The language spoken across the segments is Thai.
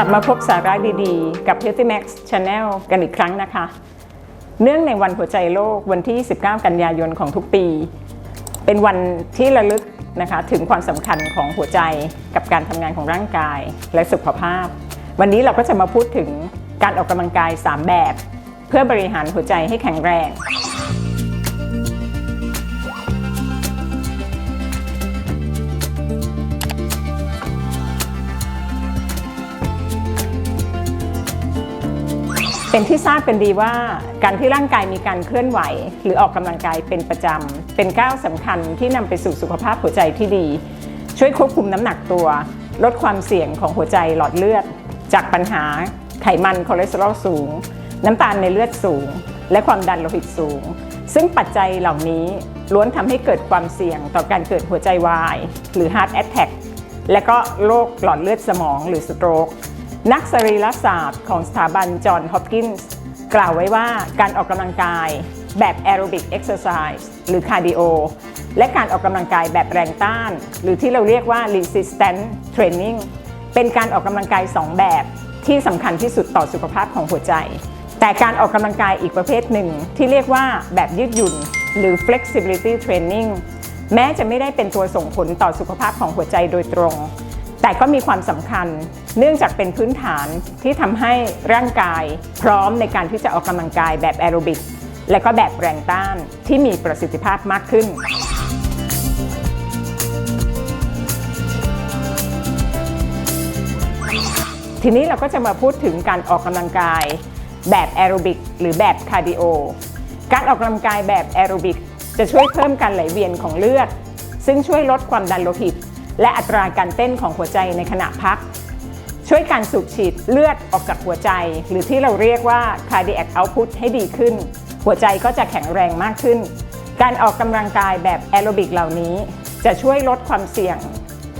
ลับมาพบสาระดีๆ กับ Healthy Max Channel กันอีกครั้งนะคะ เนื่องในวันหัวใจโลกวันที่ 19 กันยายนของทุกปี เป็นวันที่ระลึกนะคะถึงความสำคัญของหัวใจกับการทำงานของร่างกายและสุขภาพ วันนี้เราก็จะมาพูดถึงการออกกำลังกาย 3 แบบ เพื่อบริหารหัวใจให้แข็งแรง เป็นที่ทราบกันดีว่าการที่ร่างกายมีการเคลื่อนไหว หรือออกกำลังกายเป็นประจำ เป็นก้าวสำคัญที่นำไปสู่สุขภาพหัวใจที่ดี ช่วยควบคุมน้ำหนักตัว ลดความเสี่ยงของหัวใจหลอดเลือด จากปัญหาไขมันคอเลสเตอรอลสูง น้ำตาลในเลือดสูง และความดันโลหิตสูง ซึ่งปัจจัยเหล่านี้ล้วนทำให้เกิดความเสี่ยงต่อการเกิดหัวใจวาย หรือ heart attack และก็โรคหลอดเลือดสมองหรือสโตรก นักสรีรศาสตร์ของสถาบันจอห์นฮอปกินส์กล่าวไว้ว่าการออกกำลังกายแบบแอโรบิกเอ็กซ์ไซส์หรือคาร์ดิโอและการออกกำลังกายแบบแรงต้าน หรือที่เราเรียกว่า resistance training เป็นการออกกำลังกาย 2 แบบที่สำคัญที่สุดต่อสุขภาพของหัวใจ แต่การออกกำลังกายอีกประเภทหนึ่ง ที่เรียกว่าแบบยืดหยุ่น หรือ flexibility training แม้จะไม่ได้เป็นตัวส่งผลต่อสุขภาพของหัวใจโดยตรง แต่ก็มีความสำคัญเนื่องจากเป็นพื้นฐานที่ทำให้ร่างกายพร้อมในการที่จะออกกำลังกายแบบแอโรบิกและก็แบบแรงต้านที่มีประสิทธิภาพมากขึ้น ทีนี้เราก็จะมาพูดถึงการออกกำลังกายแบบแอโรบิกหรือแบบคาร์ดิโอ การออกกำลังกายแบบแอโรบิกจะช่วยเพิ่มการไหลเวียนของเลือด ซึ่งช่วยลดความดันโลหิต และอัตราการเต้นของหัวใจในขณะพัก ช่วยการสูบฉีดเลือดออกจากหัวใจ หรือที่เราเรียกว่า cardiac output ให้ดีขึ้น หัวใจก็จะแข็งแรงมากขึ้น การออกกำลังกายแบบแอโรบิกเหล่านี้ จะช่วยลดความเสี่ยง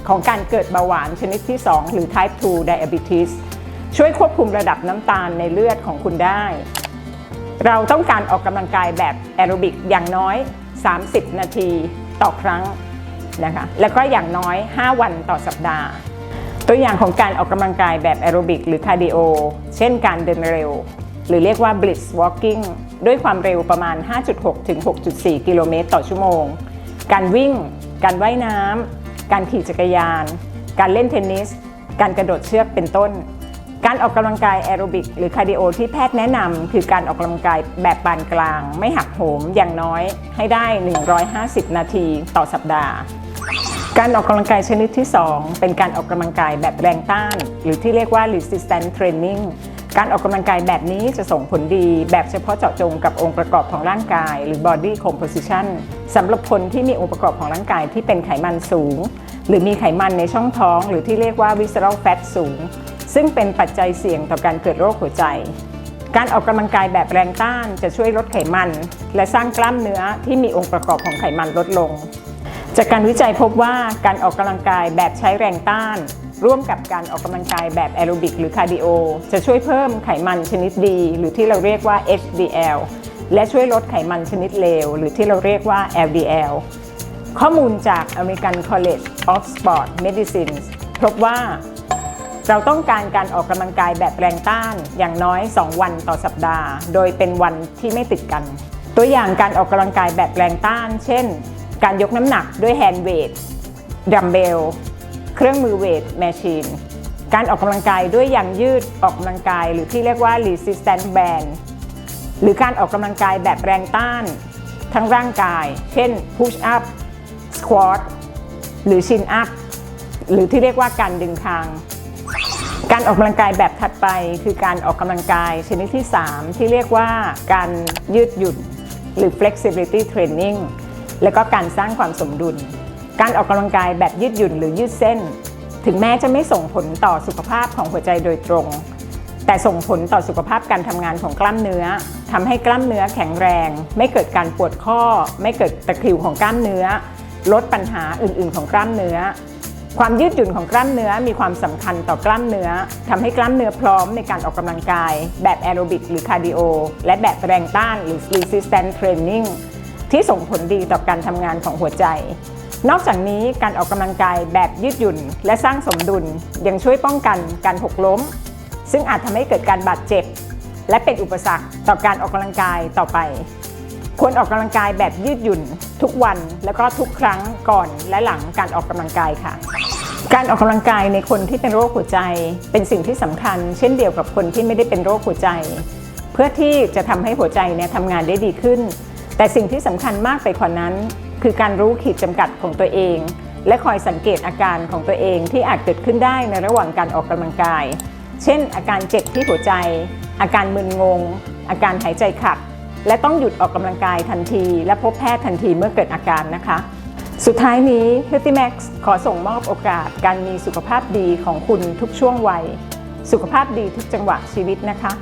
ของการเกิดเบาหวานชนิดที่ 2 หรือ type 2 diabetes ช่วยควบคุมระดับน้ำตาลในเลือดของคุณได้ เราต้องการออกกำลังกายแบบแอโรบิกอย่างน้อย 30 นาทีต่อครั้ง นะคะ แล้วก็อย่างน้อย 5 วันต่อสัปดาห์ ตัวอย่างของการออกกำลังกายแบบแอโรบิกหรือคาร์ดิโอ เช่นการเดินเร็ว หรือเรียกว่า blitz walking ด้วยความเร็วประมาณ 5.6 ถึง 6.4 กิโลเมตรต่อชั่วโมง การวิ่ง การว่ายน้ำ การขี่จักรยาน การเล่นเทนนิส การกระโดดเชือกเป็นต้น การออกกำลังกายแอโรบิกหรือคาร์ดิโอที่แพทย์แนะนำคือการออกกำลังกายแบบปานกลาง ไม่หักโหมอย่างน้อยให้ได้ 150 นาทีต่อสัปดาห์ การออกกำลังกายชนิดที่ 2 เป็นการออกกำลังกายแบบแรงต้าน หรือที่เรียกว่า resistance training การออกกำลังกายแบบนี้จะส่งผลดี แบบเฉพาะเจาะจงกับองค์ประกอบของร่างกาย หรือ body composition สำหรับคนที่มีองค์ประกอบของร่างกายที่เป็นไขมันสูง หรือมีไขมันในช่องท้อง หรือที่เรียกว่า visceral fat สูง ซึ่งเป็นปัจจัยเสี่ยงต่อการเกิดโรคหัวใจ การออกกำลังกายแบบแรงต้านจะช่วยลดไขมัน และสร้างกล้ามเนื้อที่มีองค์ประกอบของไขมันลดลง จากการวิจัยพบว่าการออกกำลังกายแบบใช้แรงต้าน ร่วมกับการออกกำลังกายแบบแอโรบิกหรือคาร์ดิโอจะช่วยเพิ่มไขมันชนิดดี หรือที่เราเรียกว่า HDL และช่วยลดไขมันชนิดเลว หรือที่เราเรียกว่า LDL ข้อมูลจาก American College of Sport Medicine พบว่า เราต้องการการออกกำลังกายแบบแรงต้านอย่างน้อย 2 วันต่อสัปดาห์ โดยเป็นวันที่ไม่ติดกัน ตัวอย่างการออกกำลังกายแบบแรงต้าน เช่น การยกน้ำหนักด้วยแฮนด์เวทดัมเบล เครื่องมือเวทแมชชีน การออกกำลังกายด้วยยางยืดออกกำลังกาย หรือที่เรียกว่า resistance band หรือการออกกำลังกายแบบแรงต้าน ทั้งร่างกาย เช่น push up squat หรือ chin up หรือที่เรียกว่าการดึงคาง การออกกำลังกายแบบถัดไป คือการออกกำลังกายชนิดที่ 3 ที่เรียกว่าการยืดหยุ่น หรือ flexibility training และก็การสร้างความสมดุล การออกกำลังกายแบบยืดหยุ่นหรือยืดเส้น ถึงแม้จะไม่ส่งผลต่อสุขภาพของหัวใจโดยตรง แต่ส่งผลต่อสุขภาพการทำงานของกล้ามเนื้อทำให้กล้ามเนื้อแข็งแรง ไม่เกิดการปวดข้อ ไม่เกิดตะคริวของกล้ามเนื้อ ลดปัญหาอื่น ๆ ของกล้ามเนื้อ ความยืดหยุ่นของกล้ามเนื้อมีความสำคัญต่อกล้ามเนื้อทำให้กล้ามเนื้อพร้อมในการออกกำลังกาย แบบแอโรบิกหรือคาร์ดิโอและแบบแรงต้านหรือ resistance training ที่ส่งผลดีต่อการทำงานของหัวใจ นอกจากนี้การออกกำลังกายแบบยืดหยุ่น และสร้างสมดุลยังช่วยป้องกันการหกล้ม ซึ่งอาจทำให้เกิดการบาดเจ็บ และเป็นอุปสรรคต่อการออกกำลังกายต่อไป ควรออกกำลังกายแบบยืดหยุ่น ทุกวันแล้วก็ทุกครั้งก่อนและหลังการออกกำลังกายค่ะ การออกกำลังกายในคนที่เป็นโรคหัวใจ เป็นสิ่งที่สำคัญ เช่นเดียวกับคนที่ไม่ได้เป็นโรคหัวใจ เพื่อที่จะทำให้หัวใจเนี่ยทำงานได้ดีขึ้น แต่สิ่งที่สำคัญมากไปกว่านั้น คือการรู้ขีดจำกัดของตัวเอง และคอยสังเกตอาการของตัวเองที่อาจเกิดขึ้นได้ในระหว่างการออกกำลังกาย เช่น อาการเจ็บที่หัวใจ อาการมึนงง อาการหายใจขัด และต้องหยุดออกกำลังกายทันที และพบแพทย์ทันทีเมื่อเกิดอาการนะคะ สุดท้ายนี้ Healthy Max ขอส่งมอบโอกาสการมีสุขภาพดีของคุณทุกช่วงวัย สุขภาพดีทุกจังหวะชีวิตนะคะ